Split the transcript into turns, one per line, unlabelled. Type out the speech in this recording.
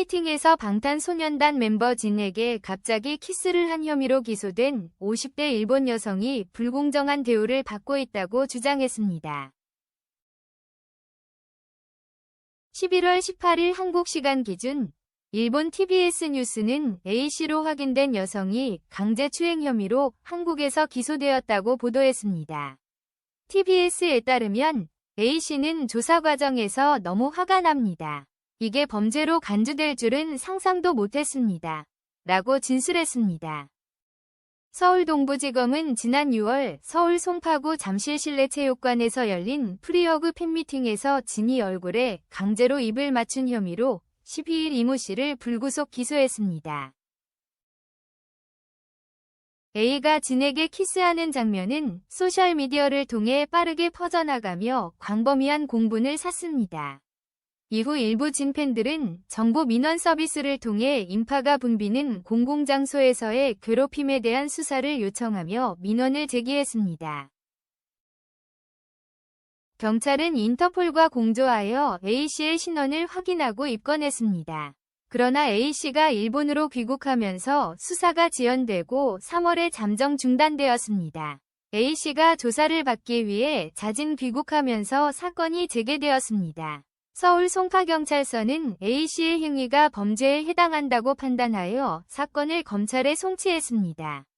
팬미팅에서 방탄소년단 멤버 진에게 갑자기 키스를 한 혐의로 기소된 50대 일본 여성이 불공정한 대우를 받고 있다고 주장했습니다. 11월 18일 한국 시간 기준 일본 TBS 뉴스는 A씨로 확인된 여성이 강제추행 혐의로 한국에서 기소되었다고 보도했습니다. TBS에 따르면 A씨는 조사 과정에서 너무 화가 납니다. 이게 범죄로 간주될 줄은 상상도 못했습니다. 라고 진술했습니다. 서울 동부지검은 지난 6월 서울 송파구 잠실실내체육관에서 열린 프리어그 팬미팅에서 진이 얼굴에 강제로 입을 맞춘 혐의로 12일 이모 씨를 불구속 기소했습니다. A가 진에게 키스하는 장면은 소셜미디어를 통해 빠르게 퍼져나가며 광범위한 공분을 샀습니다. 이후 일부 진팬들은 정보 민원 서비스를 통해 인파가 붐비는 공공장소에서의 괴롭힘에 대한 수사를 요청하며 민원을 제기했습니다. 경찰은 인터폴과 공조하여 A씨의 신원을 확인하고 입건했습니다. 그러나 A씨가 일본으로 귀국하면서 수사가 지연되고 3월에 잠정 중단되었습니다. A씨가 조사를 받기 위해 자진 귀국하면서 사건이 재개되었습니다. 서울 송파경찰서는 A씨의 행위가 범죄에 해당한다고 판단하여 사건을 검찰에 송치했습니다.